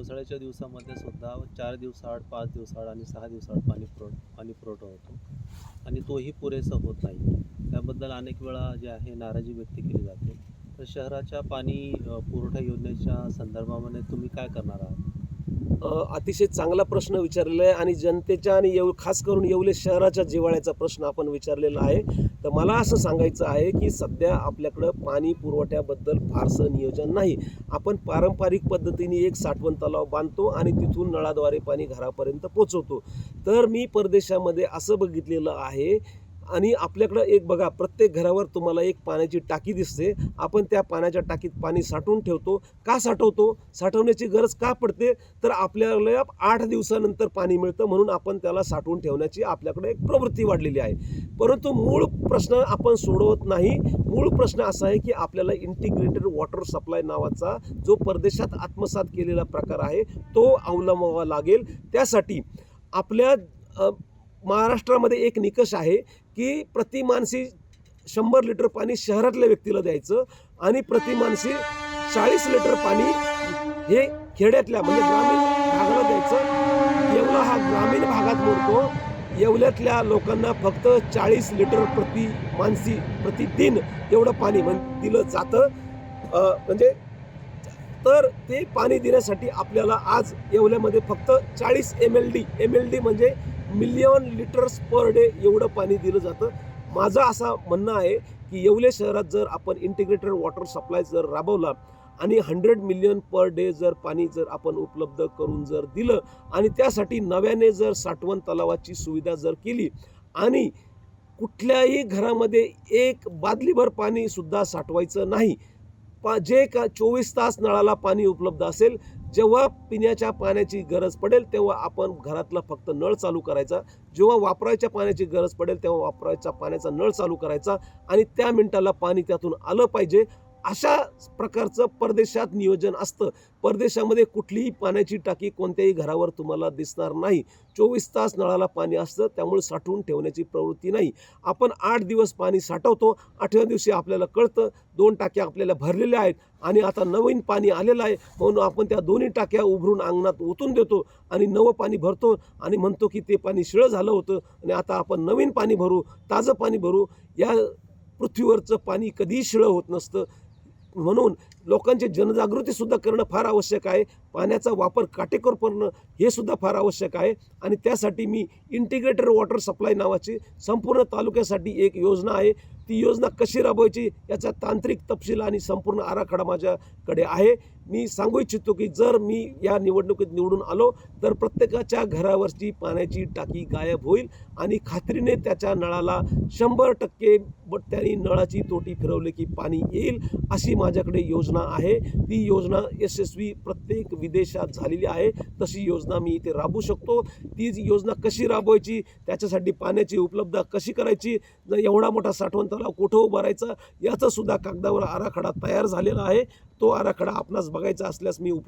पावसाळ्याच्या दिवसामध्ये सुद्धा चार दिवसाआड पाच दिवसाआड आणि सहा दिवसाआड पाणी पुरव पाणी पुरवठा होतो. आणि तोही पुरेसा होत नाही. त्याबद्दल अनेक वेळा जे आहे नाराजी व्यक्त केली जाते. तर शहराच्या पाणी पुरवठा योजनेच्या संदर्भामध्ये तुम्ही काय करणार आहात? अतिशय चांगला प्रश्न विचारलेला आहे आणि जनतेच्या आणि येऊ खास करून येवले शहराच्या जिव्हाळ्याचा प्रश्न आपण विचारलेला आहे. तर मला असं सांगायचं आहे की सध्या आपल्याकडं पाणी पुरवठ्याबद्दल फारसं नियोजन नाही. आपण पारंपरिक पद्धतीने एक साठवण तलाव बांधतो आणि तिथून नळाद्वारे पाणी घरापर्यंत पोचवतो. तर मी परदेशामध्ये असं बघितलेलं आहे आणि आपल्याकडं एक बघा प्रत्येक घरावर तुम्हाला एक पाण्याची टाकी दिसते. आपण त्या पाण्याच्या टाकीत पाणी साठवून ठेवतो. का साठवतो? साठवण्याची गरज का पडते? तर आपल्याला आठ दिवसानंतर पाणी मिळतं म्हणून आपण त्याला साठवून ठेवण्याची आपल्याकडे एक प्रवृत्ती वाढलेली आहे. परंतु मूळ प्रश्न आपण सोडवत नाही. मूळ प्रश्न असा आहे की आपल्याला इंटिग्रेटेड वॉटर सप्लाय नावाचा जो परदेशात आत्मसात केलेला प्रकार आहे तो अवलंबावा लागेल. त्यासाठी आपल्या महाराष्ट्रामध्ये एक निकष आहे की प्रति मानसी शंभर लिटर पाणी शहरातल्या व्यक्तीला द्यायचं आणि प्रति मानसी चाळीस लिटर पाणी हे खेड्यातल्या म्हणजे ग्रामीण भागाला द्यायचं. येवला हा ग्रामीण भागात मोडतो. येवल्यातल्या लोकांना फक्त चाळीस लिटर प्रति मानसी प्रतिदिन एवढं पाणी म्हण दिलं जातं. म्हणजे तर ते पाणी देण्यासाठी आपल्याला आज येवल्यामध्ये फक्त चाळीस M L D M L D म्हणजे मिलियन लिटर्स पर डे एवढं पाणी दिलं जातं. माझं असं म्हणणं आहे की येवले शहरात जर आपण इंटिग्रेटेड वॉटर सप्लाय जर राबवला आणि हंड्रेड मिलियन पर डे जर पाणी जर आपण उपलब्ध करून जर दिलं आणि त्यासाठी नव्याने जर साठवण तलावाची सुविधा जर केली आणि कुठल्याही घरामध्ये एक बादलीभर पाणीसुद्धा साठवायचं नाही पा जे का चोवीस तास नळाला पाणी उपलब्ध असेल जेव्हा पिण्याच्या पाण्याची गरज पडेल तेव्हा आपण घरातला फक्त नळ चालू करायचा. जेव्हा वापरायच्या पाण्याची गरज पडेल तेव्हा वापरायच्या पाण्याचा नळ चालू करायचा आणि त्या मिनिटाला पाणी त्यातून आलं पाहिजे. अशा प्रकारचं परदेशात नियोजन असतं. परदेशामध्ये कुठलीही पाण्याची टाकी कोणत्याही घरावर तुम्हाला दिसणार नाही. चोवीस तास नळाला पाणी असतं त्यामुळे साठवून ठेवण्याची प्रवृत्ती नाही. आपण आठ दिवस पाणी साठवतो आठव्या दिवशी आपल्याला कळतं दोन टाक्या आपल्याला भरलेल्या आहेत आणि आता नवीन पाणी आलेलं आहे. म्हणून आपण त्या दोन्ही टाक्या उभरून अंगणात ओतून देतो आणि नवं पाणी भरतो आणि म्हणतो की ते पाणी शिळं झालं होतं आणि आता आपण नवीन पाणी भरू ताजं पाणी भरू. या पृथ्वीवरचं पाणी कधीही शिळं होत नसतं. म्हणून लोकांची जनजागृतीसुद्धा करणं फार आवश्यक आहे. पाण्याचा वापर काटेकोर करणं हे सुद्धा फार आवश्यक आहे. आणि त्यासाठी मी इंटिग्रेटेड वॉटर सप्लाय नावाची संपूर्ण तालुक्यासाठी एक योजना आहे. ती योजना कशी राबवायची याचा तांत्रिक तपशील आणि संपूर्ण आराखडा माझ्याकडे आहे. मी सांगू इच्छितो की जर मी या निवडणुकीत निवडून आलो तर प्रत्येकाच्या घरावरची पाण्याची टाकी गायब होईल आणि खात्रीने त्याच्या नळाला शंभर टक्के बट त्यांनी नळाची तोटी फिरवली की पाणी येईल अशी माझ्याकडे योजना आहे. ती योजना यशस्वी प्रत्येक विदेशात झालेली आहे. तशी योजना मी इथे राबवू शकतो. ती योजना कशी राबवायची त्याच्यासाठी पाण्याची उपलब्धता कशी करायची जर एवढा मोठा साठवण तलाव कुठं उभारायचा याचा सुद्धा कागदावर आराखडा तयार झालेला आहे. तो आराखडा आपणास बघायचा असल्यास मी उप